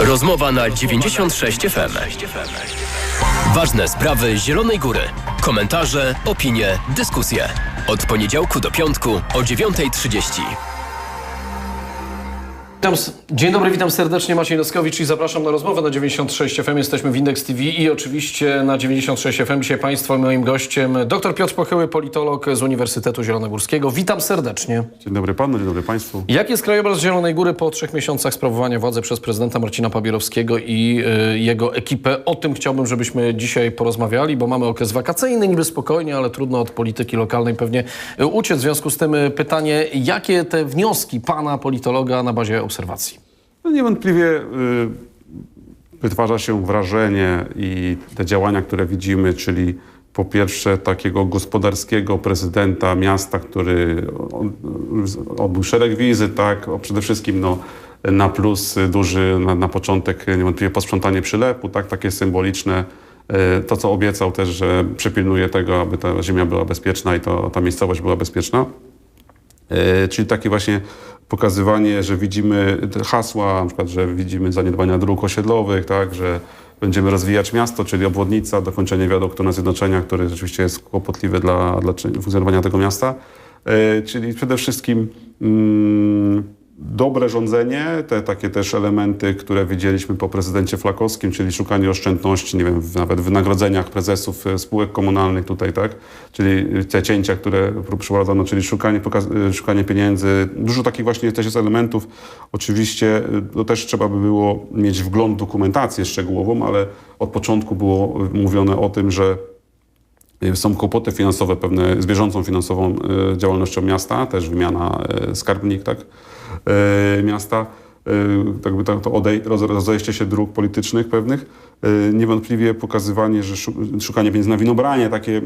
Rozmowa na 96 FM. Ważne sprawy Zielonej Góry. Komentarze, opinie, dyskusje. Od poniedziałku do piątku o 9.30. Witam, s- dzień dobry, witam serdecznie. Maciej Noskowicz i zapraszam na rozmowę na 96 FM. Jesteśmy w Index TV i oczywiście na 96 FM dzisiaj Państwo moim gościem dr Piotr Pochyły, politolog z Uniwersytetu Zielonogórskiego. Witam serdecznie. Dzień dobry panu, dzień dobry państwu. Jak jest krajobraz Zielonej Góry po trzech miesiącach sprawowania władzy przez prezydenta Marcina Papierowskiego i y, jego ekipę? O tym chciałbym, żebyśmy dzisiaj porozmawiali, bo mamy okres wakacyjny, niby spokojnie, ale trudno od polityki lokalnej pewnie y, uciec. W związku z tym y, pytanie, jakie te wnioski pana politologa na bazie obserwacji? No niewątpliwie y, wytwarza się wrażenie i te działania, które widzimy, czyli po pierwsze takiego gospodarskiego prezydenta miasta, który odbył szereg wizyt, tak, przede wszystkim no, na plus duży na, na początek niewątpliwie posprzątanie przylepu, tak, takie symboliczne. y, To, co obiecał też, że przypilnuje tego, aby ta ziemia była bezpieczna i to, ta miejscowość była bezpieczna. E, Czyli takie właśnie pokazywanie, że widzimy hasła, na przykład, że widzimy zaniedbania dróg osiedlowych, tak, że będziemy rozwijać miasto, czyli obwodnica, dokończenie wiaduktu na zjednoczenia, który rzeczywiście jest kłopotliwy dla, dla funkcjonowania tego miasta. E, Czyli przede wszystkim mm, dobre rządzenie, te takie też elementy, które widzieliśmy po prezydencie Flakowskim, czyli szukanie oszczędności, nie wiem, nawet w wynagrodzeniach prezesów e, spółek komunalnych tutaj, tak? Czyli te cięcia, które przeprowadzono, czyli szukanie, e, szukanie pieniędzy. Dużo takich właśnie też jest elementów. Oczywiście e, to też trzeba by było mieć wgląd w dokumentację szczegółową, ale od początku było e, mówione o tym, że są kłopoty finansowe pewne z bieżącą finansową działalnością miasta, też wymiana skarbnik tak, miasta, y, tak by to, odej, roz, rozejście się dróg politycznych pewnych. Y, Niewątpliwie pokazywanie, że szu- szukanie pieniędzy na winobranie, takie, y,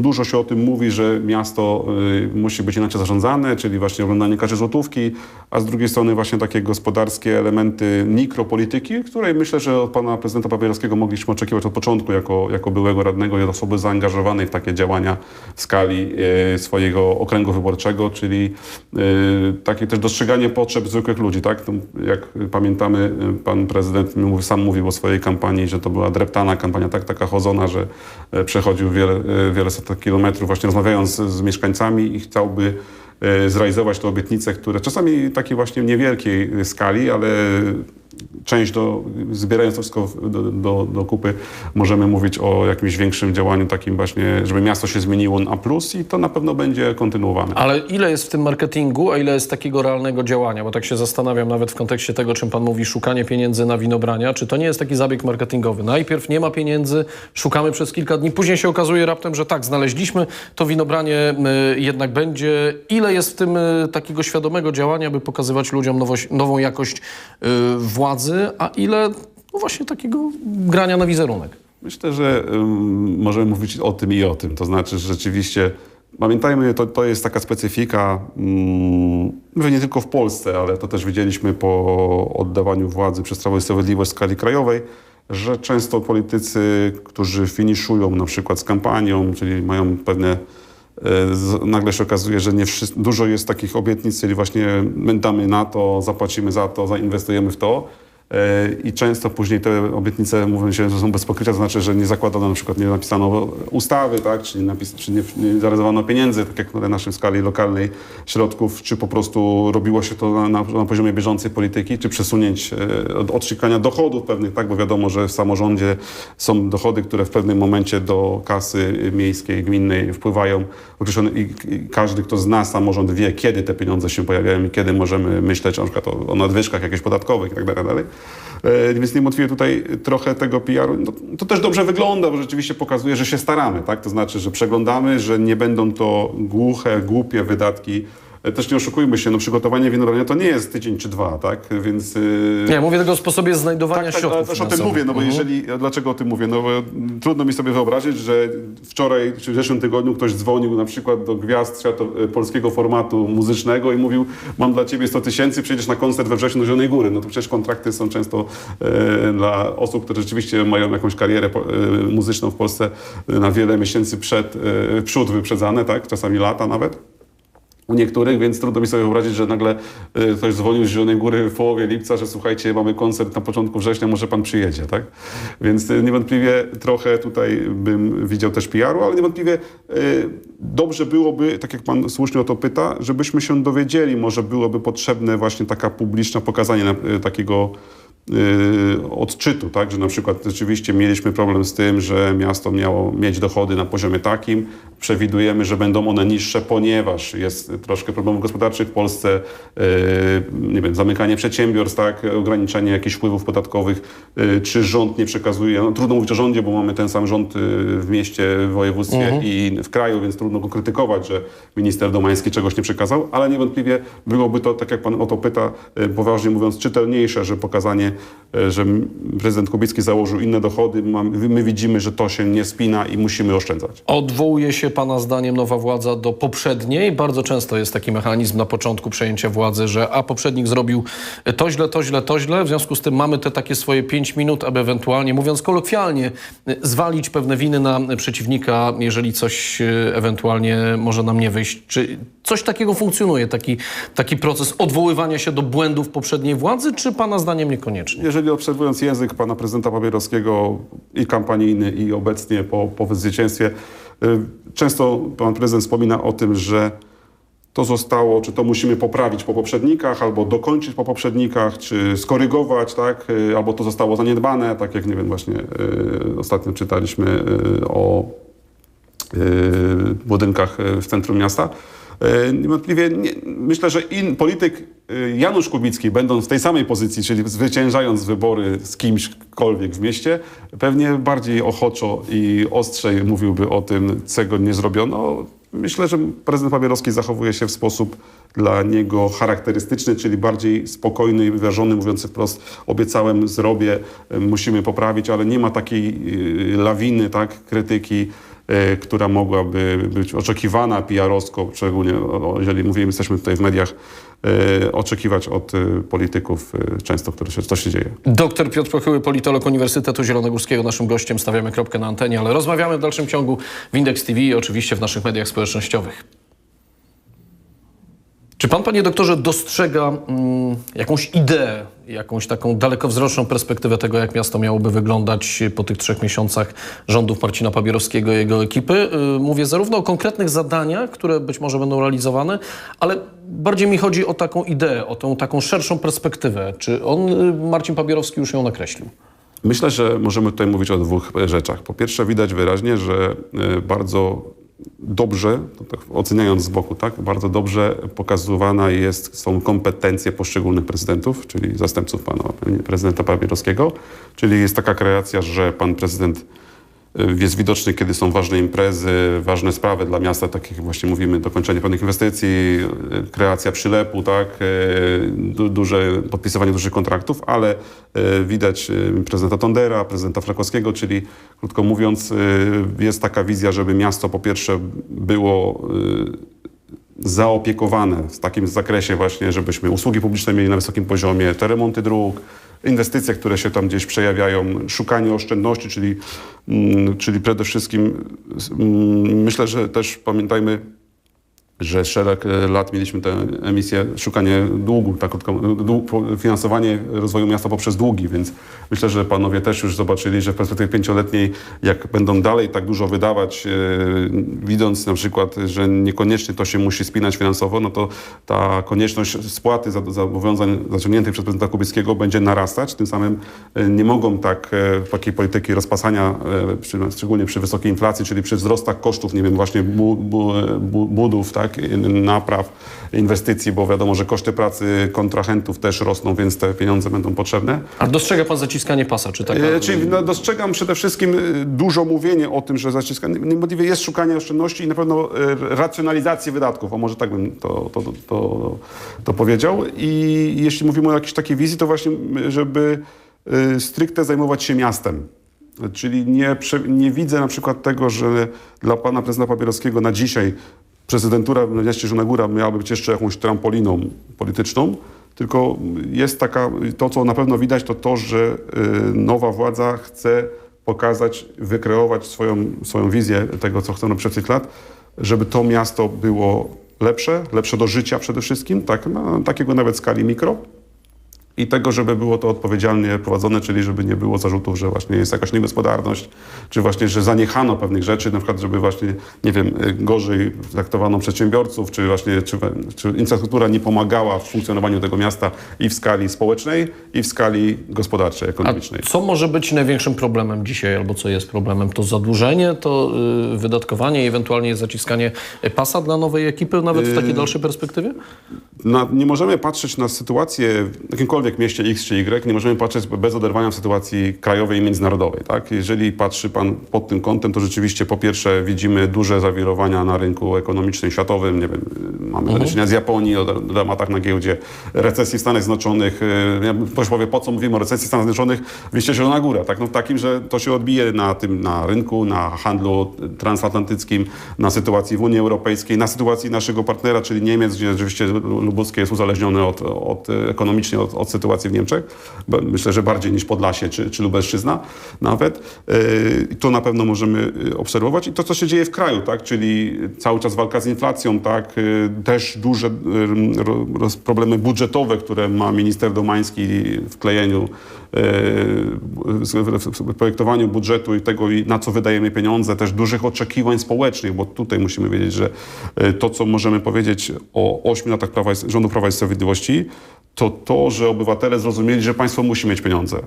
dużo się o tym mówi, że miasto y, musi być inaczej zarządzane, czyli właśnie oglądanie każdej złotówki, a z drugiej strony właśnie takie gospodarskie elementy mikropolityki, której myślę, że od pana prezydenta Papierowskiego mogliśmy oczekiwać od początku jako, jako byłego radnego i od osoby zaangażowanej w takie działania w skali swojego okręgu wyborczego, czyli takie też dostrzeganie potrzeb zwykłych ludzi. Tak? To, jak pamiętamy, pan prezydent sam mówił o swojej kampanii, że to była dreptana kampania, tak, taka chodzona, że e, przechodził wiele, e, wiele setek kilometrów właśnie rozmawiając z, z mieszkańcami i chciałby e, zrealizować te obietnice, które czasami takiej właśnie niewielkiej skali, ale część do, zbierając to wszystko do, do, do kupy, możemy mówić o jakimś większym działaniu takim właśnie, żeby miasto się zmieniło na plus i to na pewno będzie kontynuowane. Ale ile jest w tym marketingu, a ile jest takiego realnego działania? Bo tak się zastanawiam nawet w kontekście tego, czym pan mówi, szukanie pieniędzy na winobrania. Czy to nie jest taki zabieg marketingowy? Najpierw nie ma pieniędzy, szukamy przez kilka dni, później się okazuje raptem, że tak, znaleźliśmy, to winobranie y, jednak będzie. Ile jest w tym y, takiego świadomego działania, by pokazywać ludziom nowość, nową jakość y, władzy, a ile no właśnie takiego grania na wizerunek? Myślę, że możemy mówić o tym i o tym. To znaczy, że rzeczywiście pamiętajmy, to, to jest taka specyfika, ym, mówię nie tylko w Polsce, ale to też widzieliśmy po oddawaniu władzy przez Prawo i Sprawiedliwość w skali krajowej, że często politycy, którzy finiszują na przykład z kampanią, czyli mają pewne nagle się okazuje, że nie dużo jest takich obietnic, czyli właśnie my damy na to, zapłacimy za to, zainwestujemy w to. E, I często później te obietnice mówią się, że są bez pokrycia, to znaczy, że nie zakładano na przykład, nie napisano ustawy, tak, czy, nie, napis, czy nie, nie zarezerwowano pieniędzy, tak jak na naszej skali lokalnej środków, czy po prostu robiło się to na, na, poziomie bieżącej polityki, czy przesunięć e, od, odszukania dochodów pewnych, tak, bo wiadomo, że w samorządzie są dochody, które w pewnym momencie do kasy miejskiej, gminnej wpływają. I, i każdy, kto zna samorząd wie, kiedy te pieniądze się pojawiają i kiedy możemy myśleć na przykład o, o nadwyżkach jakichś podatkowych i tak E, Więc niewątpliwie tutaj trochę tego PR-u, no, to też dobrze wygląda, bo rzeczywiście pokazuje, że się staramy, tak? To znaczy, że przeglądamy, że nie będą to głuche, głupie wydatki. E, Też nie oszukujmy się, no przygotowanie winobrania to nie jest tydzień czy dwa, tak? Więc... yy, Nie, mówię tego o sposobie znajdowania tak, tak, środków też o tym mówię, no bo Mhm. jeżeli, dlaczego o tym mówię? No trudno mi sobie wyobrazić, że wczoraj czy w zeszłym tygodniu ktoś dzwonił na przykład do gwiazd świato, polskiego formatu muzycznego i mówił, mam dla ciebie 100 tysięcy, przyjedziesz na koncert we wrześniu do Zielonej Góry. No to przecież kontrakty są często e, dla osób, które rzeczywiście mają jakąś karierę e, muzyczną w Polsce e, na wiele miesięcy przed, e, przód wyprzedzane, tak? Czasami lata nawet. U niektórych, więc trudno mi sobie wyobrazić, że nagle y, ktoś dzwonił z Zielonej Góry w połowie lipca, że słuchajcie, mamy koncert na początku września, może pan przyjedzie, tak? Więc y, niewątpliwie trochę tutaj bym widział też PR-u, ale niewątpliwie y, dobrze byłoby, tak jak pan słusznie o to pyta, żebyśmy się dowiedzieli, może byłoby potrzebne właśnie taka publiczna pokazanie takiego odczytu, tak, że na przykład rzeczywiście mieliśmy problem z tym, że miasto miało mieć dochody na poziomie takim, przewidujemy, że będą one niższe, ponieważ jest troszkę problemów gospodarczych w Polsce, y, nie wiem, zamykanie przedsiębiorstw, tak, ograniczenie jakichś wpływów podatkowych, y, czy rząd nie przekazuje, no, trudno mówić o rządzie, bo mamy ten sam rząd y, w mieście, w województwie i w kraju, więc trudno go krytykować, że minister Domański czegoś nie przekazał, ale niewątpliwie byłoby to, tak jak pan o to pyta, y, poważnie mówiąc, czytelniejsze, że pokazanie, y, że m- prezydent Kubicki założył inne dochody, my widzimy, że to się nie spina i musimy oszczędzać. Odwołuje się Pana zdaniem nowa władza do poprzedniej? Bardzo często jest taki mechanizm na początku przejęcia władzy, że a poprzednik zrobił to źle, to źle, to źle, w związku z tym mamy te takie swoje pięć minut, aby ewentualnie, mówiąc kolokwialnie, zwalić pewne winy na przeciwnika, jeżeli coś e, ewentualnie może nam nie wyjść. Czy coś takiego funkcjonuje, taki, taki proces odwoływania się do błędów poprzedniej władzy, czy Pana zdaniem niekoniecznie? Jeżeli obserwując język pana prezydenta Papierowskiego i kampanijny i obecnie po, po zwycięstwie, y, często pan prezydent wspomina o tym, że to zostało, czy to musimy poprawić po poprzednikach, albo dokończyć po poprzednikach, czy skorygować, tak, y, albo to zostało zaniedbane, tak jak, nie wiem, właśnie y, ostatnio czytaliśmy y, o y, budynkach y, w centrum miasta. Y, Niewątpliwie nie, myślę, że in, polityk y, Janusz Kubicki, będąc w tej samej pozycji, czyli zwyciężając wybory z kimśkolwiek w mieście, pewnie bardziej ochoczo i ostrzej mówiłby o tym, czego nie zrobiono. Myślę, że prezydent Papierowski zachowuje się w sposób dla niego charakterystyczny, czyli bardziej spokojny i wyważony, mówiący wprost, obiecałem, zrobię, y, musimy poprawić, ale nie ma takiej lawiny, tak, krytyki, e, która mogłaby być oczekiwana PR-owsko, szczególnie jeżeli mówimy, jesteśmy tutaj w mediach, e, oczekiwać od e, polityków e, często, które się, co się dzieje. Doktor Piotr Prochyły, politolog Uniwersytetu Zielonogórskiego, naszym gościem. Stawiamy kropkę na antenie, ale rozmawiamy w dalszym ciągu w Index TV i oczywiście w naszych mediach społecznościowych. Czy pan, panie doktorze, dostrzega mm, jakąś ideę, jakąś taką dalekowzroczną perspektywę tego, jak miasto miałoby wyglądać po tych trzech miesiącach rządów Marcina Papierowskiego i jego ekipy? Y, Mówię zarówno o konkretnych zadaniach, które być może będą realizowane, ale bardziej mi chodzi o taką ideę, o tą taką szerszą perspektywę. Czy on, y, Marcin Papierowski, już ją nakreślił? Myślę, że możemy tutaj mówić o dwóch rzeczach. Po pierwsze, widać wyraźnie, że e, bardzo dobrze, to tak oceniając z boku, tak, bardzo dobrze pokazywana jest, są kompetencje poszczególnych prezydentów, czyli zastępców pana prezydenta Papierowskiego, czyli jest taka kreacja, że pan prezydent jest widoczny, kiedy są ważne imprezy, ważne sprawy dla miasta, tak jak właśnie mówimy, dokończenie pewnych inwestycji, y, kreacja przylepu, tak, y, du, duże, podpisywanie dużych kontraktów, ale y, widać y, prezydenta Tondera, prezydenta Flakowskiego, czyli krótko mówiąc, y, jest taka wizja, żeby miasto po pierwsze było y, zaopiekowane w takim zakresie właśnie, żebyśmy usługi publiczne mieli na wysokim poziomie, te remonty dróg, inwestycje, które się tam gdzieś przejawiają, szukanie oszczędności, czyli, mm, czyli przede wszystkim mm, myślę, że też pamiętajmy, że szereg e, lat mieliśmy tę emisję szukanie długu, tak finansowanie rozwoju miasta poprzez długi, więc myślę, że panowie też już zobaczyli, że w perspektywie pięcioletniej, jak będą dalej tak dużo wydawać, e, widząc na przykład, że niekoniecznie to się musi spinać finansowo, no to ta konieczność spłaty za- zobowiązań zaciągniętych przez prezydenta Kubickiego będzie narastać, tym samym e, nie mogą tak takiej polityki rozpasania, szczególnie przy wysokiej inflacji, czyli przy wzrostach kosztów, nie wiem, właśnie bu, bu, bu, budów, tak, napraw, inwestycji, bo wiadomo, że koszty pracy kontrahentów też rosną, więc te pieniądze będą potrzebne. A dostrzega pan zaciskanie pasa? Czy taka... E, Czyli no, dostrzegam przede wszystkim e, dużo mówienie o tym, że zaciskanie, niewątpliwie jest szukanie oszczędności i na pewno e, racjonalizacji wydatków, o może tak bym to, to, to, to powiedział. I jeśli mówimy o jakiejś takiej wizji, to właśnie, żeby stricte zajmować się miastem. Czyli nie, nie widzę na przykład tego, że dla pana prezydenta Papierowskiego na dzisiaj prezydentura Zielona Góra miałaby być jeszcze jakąś trampoliną polityczną, tylko jest taka, to co na pewno widać, to to, że y, nowa władza chce pokazać, wykreować swoją, swoją wizję tego, co chcą na tych lat, żeby to miasto było lepsze, lepsze do życia przede wszystkim, tak, na takiego nawet skali mikro. I tego, żeby było to odpowiedzialnie prowadzone, czyli żeby nie było zarzutów, że właśnie jest jakaś niegospodarność, czy właśnie, że zaniechano pewnych rzeczy, na przykład, żeby właśnie, nie wiem, y, gorzej traktowano przedsiębiorców, czy właśnie, czy, czy infrastruktura nie pomagała w funkcjonowaniu tego miasta i w skali społecznej, i w skali gospodarczej, A ekonomicznej. co może być największym problemem dzisiaj, albo co jest problemem? To zadłużenie, to y, wydatkowanie i ewentualnie zaciskanie pasa dla nowej ekipy, nawet w takiej dalszej perspektywie? na, nie możemy patrzeć na sytuację w jakimkolwiek mieście X czy Y, nie możemy patrzeć bez oderwania w sytuacji krajowej i międzynarodowej. Tak? Jeżeli patrzy Pan pod tym kątem, to rzeczywiście po pierwsze widzimy duże zawirowania na rynku ekonomicznym, światowym. Nie wiem, mamy do czynienia z Japonii, o dra- dramatach na giełdzie, recesji w Stanach Zjednoczonych. y, Ja ktoś powie, po co mówimy o recesji w Stanach Zjednoczonych? Wyjście Zielona Góra. Tak? No, w takim, że to się odbije na tym, na rynku, na handlu transatlantyckim, na sytuacji w Unii Europejskiej, na sytuacji naszego partnera, czyli Niemiec, gdzie rzeczywiście Lubuskie jest uzależnione od, od, ekonomicznie od, od sytuacji w Niemczech. Myślę, że bardziej niż Podlasie czy, czy Lubelszczyzna nawet. Yy, To na pewno możemy yy, obserwować. I to, co się dzieje w kraju, tak? czyli cały czas walka z inflacją, tak? Yy, też duże problemy budżetowe, które ma minister Domański w klejeniu w- projektowaniu budżetu i tego, na co wydajemy pieniądze, też dużych oczekiwań społecznych, bo tutaj musimy wiedzieć, że y, to, co możemy powiedzieć o 8 latach prawa, rządu Prawa i Sprawiedliwości, to to, że obywatele zrozumieli, że państwo musi mieć pieniądze.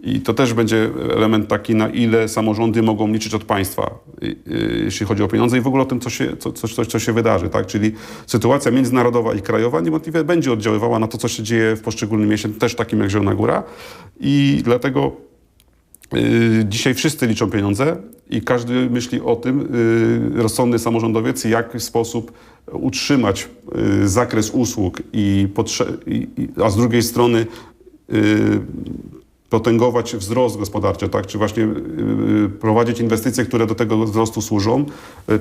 I to też będzie element taki, na ile samorządy mogą liczyć od państwa, jeśli chodzi o pieniądze i w ogóle o tym, co się, co, coś, coś, co się wydarzy. Tak? Czyli sytuacja międzynarodowa i krajowa niewątpliwie będzie oddziaływała na to, co się dzieje w poszczególnym mieście, też takim jak Zielona Góra. I dlatego Dzisiaj wszyscy liczą pieniądze i każdy myśli o tym, yy, rozsądny samorządowiec, jak w sposób utrzymać yy, zakres usług, i, i, a z drugiej strony potęgować wzrost gospodarczy, tak? czy właśnie prowadzić inwestycje, które do tego wzrostu służą.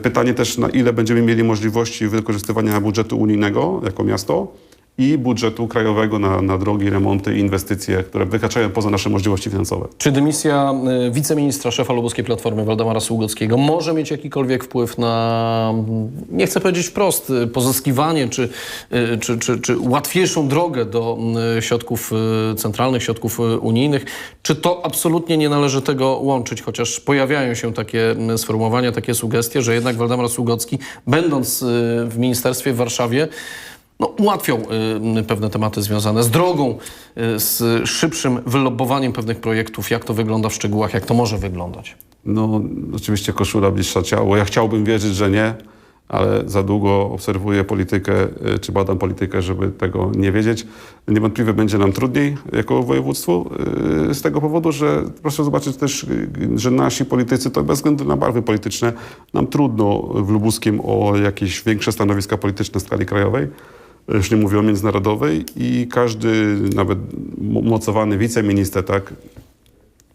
Pytanie też, na ile będziemy mieli możliwości wykorzystywania budżetu unijnego jako miasto i budżetu krajowego na, na drogi, remonty i inwestycje, które wykraczają poza nasze możliwości finansowe. Czy dymisja y, wiceministra szefa lubuskiej Platformy Waldemara Sługockiego może mieć jakikolwiek wpływ na, nie chcę powiedzieć wprost, y, pozyskiwanie czy, y, czy, czy, czy łatwiejszą drogę do środków centralnych, środków unijnych? Czy to absolutnie nie należy tego łączyć, chociaż pojawiają się takie sformułowania, takie sugestie, że jednak Waldemar Sługocki, będąc w ministerstwie w Warszawie, no, ułatwią y, pewne tematy związane z drogą, y, z szybszym wylobowaniem pewnych projektów, jak to wygląda w szczegółach, jak to może wyglądać. No, oczywiście koszula bliższa ciało. Ja chciałbym wierzyć, że nie, ale za długo obserwuję politykę, y, czy badam politykę, żeby tego nie wiedzieć. Niewątpliwie będzie nam trudniej jako województwu y, z tego powodu, że proszę zobaczyć też, y, że nasi politycy, to bez względu na barwy polityczne, nam trudno w Lubuskiem o jakieś większe stanowiska polityczne w skali krajowej. Już nie mówię o międzynarodowej i każdy, nawet mo- mocowany wiceminister, tak,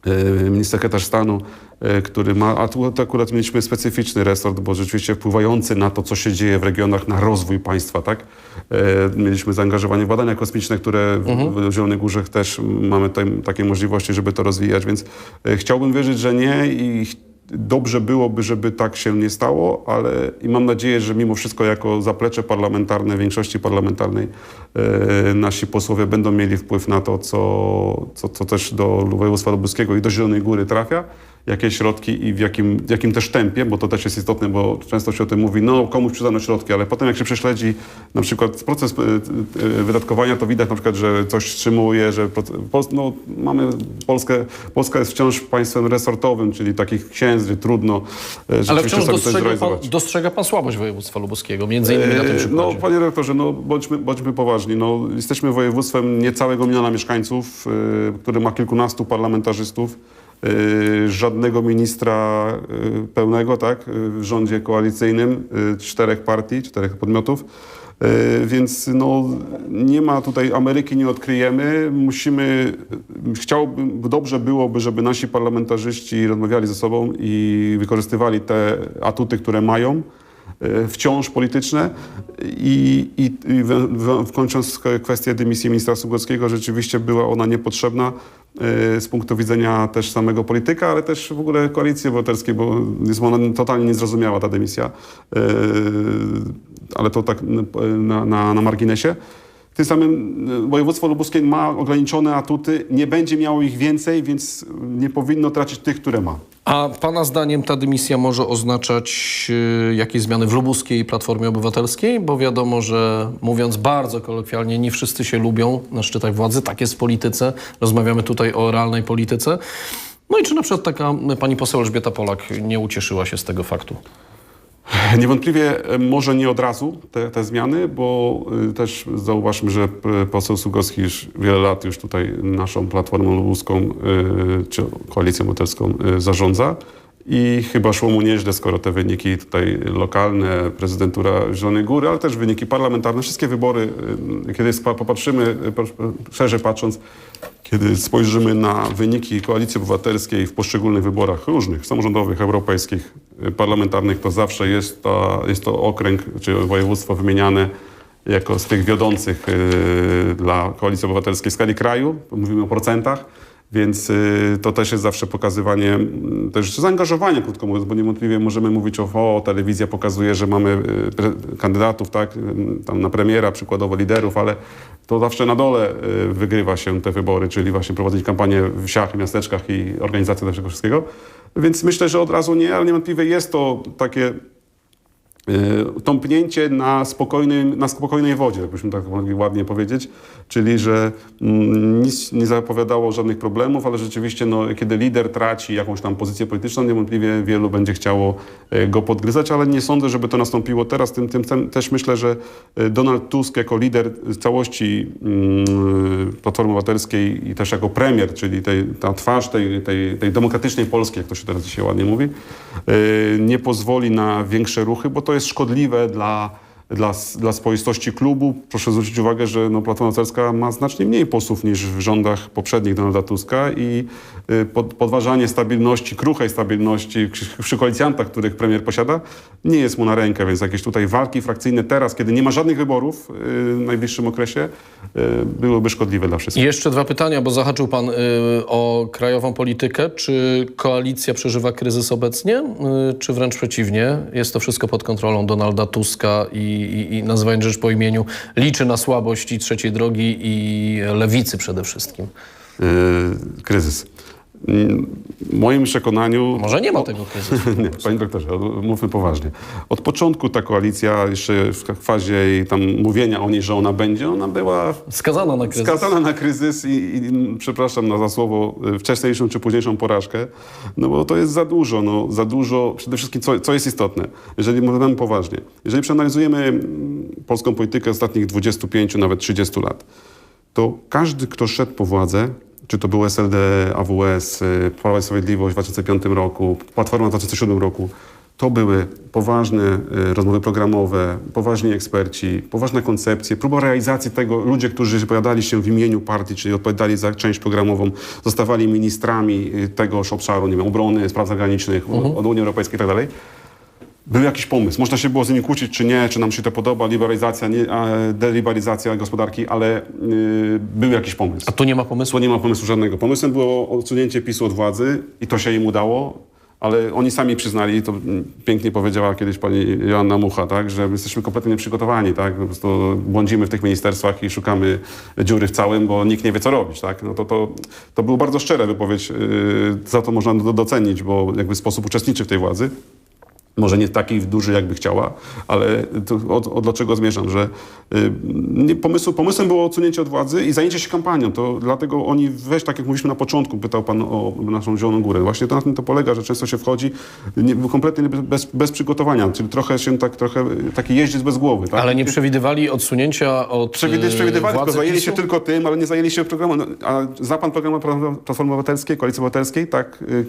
e, minister sekretarz stanu, e, który ma, a tu akurat mieliśmy specyficzny resort, bo rzeczywiście wpływający na to, co się dzieje w regionach, na rozwój państwa, tak? E, Mieliśmy zaangażowanie w badania kosmiczne, które w, w Zielonej Górze też mamy tutaj takie możliwości, żeby to rozwijać, więc e, chciałbym wierzyć, że nie i dobrze byłoby, żeby tak się nie stało, ale i mam nadzieję, że mimo wszystko jako zaplecze parlamentarne, większości parlamentarnej e, nasi posłowie będą mieli wpływ na to, co, co, co też do województwa lubuskiego i do Zielonej Góry trafia, jakie środki i w jakim, w jakim też tempie, bo to też jest istotne, bo często się o tym mówi, no komuś przydano środki, ale potem jak się prześledzi na przykład proces e, e, wydatkowania, to widać na przykład, że coś wstrzymuje, że no, mamy Polskę, Polska jest wciąż państwem resortowym, czyli takich księdzy trudno e, Ale wciąż dostrzega pan, dostrzega pan słabość województwa lubuskiego, między innymi na tym E, No, przykładzie. panie rektorze, no, bądźmy, bądźmy poważni. No, jesteśmy województwem niecałego miliona mieszkańców, y, które ma kilkunastu parlamentarzystów, żadnego ministra y, pełnego tak, y, w rządzie koalicyjnym, y, czterech partii, czterech podmiotów. Y, Więc no, nie ma tutaj Ameryki, nie odkryjemy. Musimy, chciałbym, dobrze byłoby, żeby nasi parlamentarzyści rozmawiali ze sobą i wykorzystywali te atuty, które mają wciąż polityczne i, i, i w, w, kończąc kwestię dymisji ministra Sługockiego, rzeczywiście była ona niepotrzebna. y, z punktu widzenia też samego polityka, ale też w ogóle Koalicji Obywatelskiej, bo jest ona totalnie niezrozumiała ta dymisja, y, ale to tak na, na, na marginesie. Tym samym województwo lubuskie ma ograniczone atuty, nie będzie miało ich więcej, więc nie powinno tracić tych, które ma. A pana zdaniem ta dymisja może oznaczać y, jakieś zmiany w lubuskiej Platformie Obywatelskiej? Bo wiadomo, że mówiąc bardzo kolokwialnie, nie wszyscy się lubią na szczytach władzy. Tak jest w polityce. Rozmawiamy tutaj o realnej polityce. No i czy na przykład taka pani poseł Elżbieta Polak nie ucieszyła się z tego faktu? Niewątpliwie e, może nie od razu te, te zmiany, bo y, też zauważmy, że p- poseł Sugowski już wiele lat już tutaj naszą Platformą Lubuską czy Koalicją Obywatelską zarządza i chyba szło mu nieźle, skoro te wyniki tutaj lokalne, prezydentura Zielonej Góry, ale też wyniki parlamentarne, wszystkie wybory, y, kiedy popatrzymy, y, szerzej patrząc, kiedy spojrzymy na wyniki Koalicji Obywatelskiej w poszczególnych wyborach różnych, samorządowych, europejskich, y, parlamentarnych, to zawsze jest, ta, jest to okręg czy województwo wymieniane jako z tych wiodących dla Koalicji Obywatelskiej w skali kraju. Mówimy o procentach. Więc y, to też jest zawsze pokazywanie mm, też zaangażowania, krótko mówiąc, bo niewątpliwie możemy mówić o, o telewizja pokazuje, że mamy y, kandydatów, tak, y, tam na premiera, przykładowo liderów, ale to zawsze na dole y, wygrywa się te wybory, czyli właśnie prowadzić kampanię w wsiach, miasteczkach i organizację tego wszystkiego. Więc myślę, że od razu nie, ale niewątpliwie jest to takie tąpnięcie na, spokojnym, na spokojnej wodzie, jakbyśmy tak mogli ładnie powiedzieć, czyli że mm, nic nie zapowiadało żadnych problemów, ale rzeczywiście no, kiedy lider traci jakąś tam pozycję polityczną, niewątpliwie wielu będzie chciało y, go podgryzać, ale nie sądzę, żeby to nastąpiło teraz. Tym, tym, tym też myślę, że y, Donald Tusk jako lider całości mm, Platformy Obywatelskiej i też jako premier, czyli tej, ta twarz tej, tej, tej demokratycznej Polski, jak to się teraz dzisiaj ładnie mówi, y, nie pozwoli na większe ruchy, bo to jest szkodliwe dla, dla, dla spoistości klubu. Proszę zwrócić uwagę, że no, Platforma Obywatelska ma znacznie mniej posłów niż w rządach poprzednich Donalda Tuska i y, pod, podważanie stabilności, kruchej stabilności przy, przy koalicjantach, których premier posiada, nie jest mu na rękę, więc jakieś tutaj walki frakcyjne teraz, kiedy nie ma żadnych wyborów y, w najbliższym okresie, y, byłyby szkodliwe dla wszystkich. jeszcze dwa pytania, bo zahaczył pan y, o krajową politykę. Czy koalicja przeżywa kryzys obecnie, y, czy wręcz przeciwnie? Jest to wszystko pod kontrolą Donalda Tuska i, i, i nazywając rzecz po imieniu, liczy na słabości trzeciej drogi i lewicy przede wszystkim. Y, kryzys. Mm, W moim przekonaniu... Może nie ma tego kryzysu. Nie, panie doktorze, mówmy poważnie. Od początku ta koalicja, jeszcze w fazie jej tam mówienia o niej, że ona będzie, ona była Skazana na kryzys. skazana na kryzys i, i przepraszam na za słowo, y, wcześniejszą czy późniejszą porażkę, no bo to jest za dużo, no za dużo, przede wszystkim co, co jest istotne, jeżeli mówimy poważnie, jeżeli przeanalizujemy mm, polską politykę ostatnich 25, nawet 30 lat, to każdy, kto szedł po władzę, czy to był SLD, AWS, y, Prawo i Sprawiedliwość w 2005 roku, Platforma w 2007 roku, to były poważne y, rozmowy programowe, poważni eksperci, poważne koncepcje, próba realizacji tego. Ludzie, którzy wypowiadali się w imieniu partii, czyli odpowiadali za część programową, zostawali ministrami y, tegoż obszaru, nie wiem, obrony, spraw zagranicznych, od Unii Europejskiej i tak. Był jakiś pomysł. Można się było z nimi kłócić, czy nie, czy nam się to podoba, liberalizacja, nie, deliberalizacja gospodarki, ale y, był jakiś pomysł. A tu nie ma pomysłu? Tu nie ma pomysłu żadnego. Pomysłem było odsunięcie PiSu od władzy i to się im udało, ale oni sami przyznali, to pięknie powiedziała kiedyś pani Joanna Mucha, tak, że my jesteśmy kompletnie nieprzygotowani, tak, po prostu błądzimy w tych ministerstwach i szukamy dziury w całym, bo nikt nie wie, co robić, tak. No to, to, to była bardzo szczera wypowiedź, yy, za to można do- docenić, bo jakby sposób uczestniczy w tej władzy. Może nie taki duży, jakby chciała, ale to, o, o dlaczego zmierzam, że y, pomysł, pomysłem było odsunięcie od władzy i zajęcie się kampanią. To dlatego oni weź, tak jak mówiliśmy na początku, pytał pan o naszą Zieloną Górę. Właśnie to na tym to polega, że często się wchodzi nie, kompletnie bez, bez przygotowania, czyli trochę się tak, trochę taki jeździec bez głowy. Tak? Ale nie przewidywali odsunięcia od Przewidywali, y, przewidywali tylko władzy zajęli PiSu? się tylko tym, ale nie zajęli się programem. No, A za pan program Platformy Obywatelskiej, Koalicji Obywatelskiej, tak, y,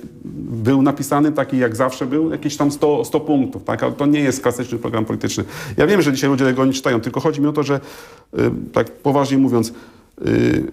był napisany taki jak zawsze był, jakieś tam 100, 100 punktów, tak, ale to nie jest klasyczny program polityczny. Ja wiem, że dzisiaj ludzie tego nie czytają, tylko chodzi mi o to, że y, tak poważnie mówiąc, y,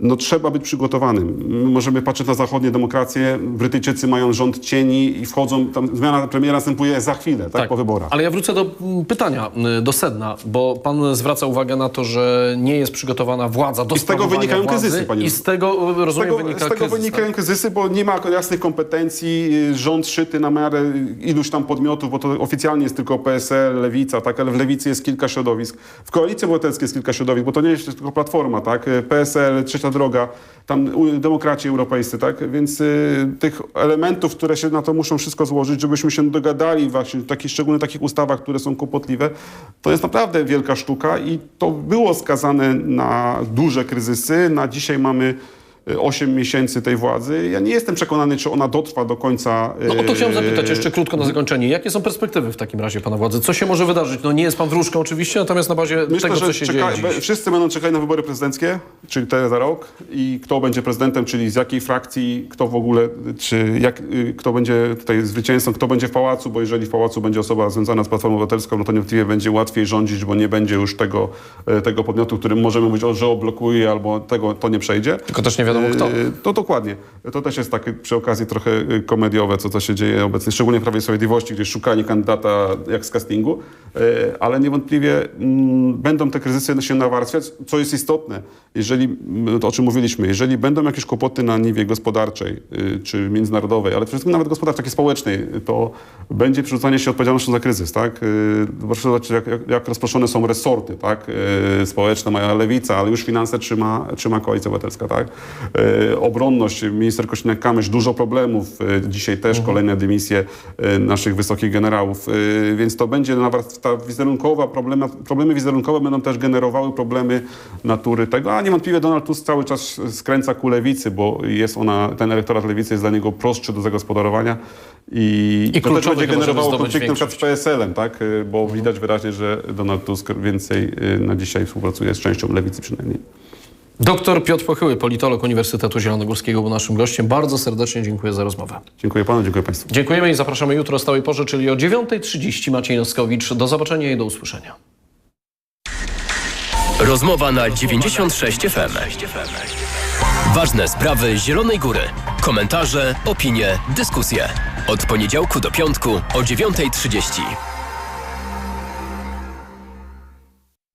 no trzeba być przygotowanym. My możemy patrzeć na zachodnie demokracje. Brytyjczycy mają rząd cieni i wchodzą, tam zmiana premiera następuje za chwilę, tak, po wyborach. Ale ja wrócę do mm, pytania, y, do sedna, bo pan zwraca uwagę na to, że nie jest przygotowana władza do I z tego wynikają władzy kryzysy, panie I z tego, y, Z rozumiem, tego, wynika z tego kryzys, wynikają tak? kryzysy, bo nie ma jasnych kompetencji, y, rząd szyty na miarę iluś tam podmiotów, bo to oficjalnie jest tylko PSL, Lewica, tak, ale w Lewicy jest kilka środowisk. W Koalicji Obywatelskiej jest kilka środowisk, bo to nie jest tylko Platforma, tak, PSL, Trzecia Droga, tam demokraci europejscy, tak, więc y, tych elementów, które się na to muszą wszystko złożyć, żebyśmy się dogadali właśnie w takich, szczególnie takich ustawach, które są kłopotliwe, to jest naprawdę wielka sztuka i to było skazane na duże kryzysy. Na dzisiaj mamy 8 miesięcy tej władzy. Ja nie jestem przekonany, czy ona dotrwa do końca. No o to chciałem e, zapytać jeszcze krótko na zakończenie. Jakie są perspektywy w takim razie pana władzy? Co się może wydarzyć? No nie jest pan wróżką oczywiście, natomiast na bazie Myślę, tego, co się czeka, dzieje dziś. wszyscy będą czekali na wybory prezydenckie, czyli te za rok i kto będzie prezydentem, czyli z jakiej frakcji, kto w ogóle, czy jak, y, kto będzie tutaj zwycięzcą, kto będzie w pałacu, bo jeżeli w pałacu będzie osoba związana z Platformą Obywatelską, no to niewątpliwie będzie łatwiej rządzić, bo nie będzie już tego, tego podmiotu, którym możemy mówić, o, że oblokuje albo tego, to nie przejdzie. Tylko też nie wiadomo kto. E, To dokładnie. To też jest takie przy okazji trochę e, komediowe, co, co się dzieje obecnie, szczególnie w Prawie Sprawiedliwości, gdzie szukanie kandydata jak z castingu, ale niewątpliwie mm, będą te kryzysy się nawarstwiać, co jest istotne. Jeżeli, mm, to o czym mówiliśmy, jeżeli będą jakieś kłopoty na niwie gospodarczej y, czy międzynarodowej, ale przede wszystkim nawet gospodarczej, takiej społecznej, to będzie przerzucanie się odpowiedzialnością za kryzys, tak? Y, Proszę zobaczyć, jak, jak, jak rozproszone są resorty, tak? Y, Społeczne mają lewica, ale już finanse trzyma, trzyma Koalicja Obywatelska, tak? Obronność, minister Kośniak-Kamysz, dużo problemów, dzisiaj też kolejne dymisje naszych wysokich generałów, więc to będzie nawart- ta wizerunkowa, problemy, problemy wizerunkowe będą też generowały problemy natury tego, a niewątpliwie Donald Tusk cały czas skręca ku lewicy, bo jest ona, ten elektorat lewicy jest dla niego prostszy do zagospodarowania i, I to też będzie generowało konflikt przykład z. PSL-em, tak? Bo widać wyraźnie, że Donald Tusk więcej y, na dzisiaj współpracuje z częścią lewicy przynajmniej. Doktor Piotr Pochyły, politolog Uniwersytetu Zielonogórskiego był naszym gościem. Bardzo serdecznie dziękuję za rozmowę. Dziękuję panu, dziękuję państwu. Dziękujemy i zapraszamy jutro o stałej porze, czyli o 9.30 Maciej Noskowicz. Do zobaczenia i do usłyszenia. Rozmowa na 96 FM. Ważne sprawy Zielonej Góry. Komentarze, opinie, dyskusje. Od poniedziałku do piątku o 9.30.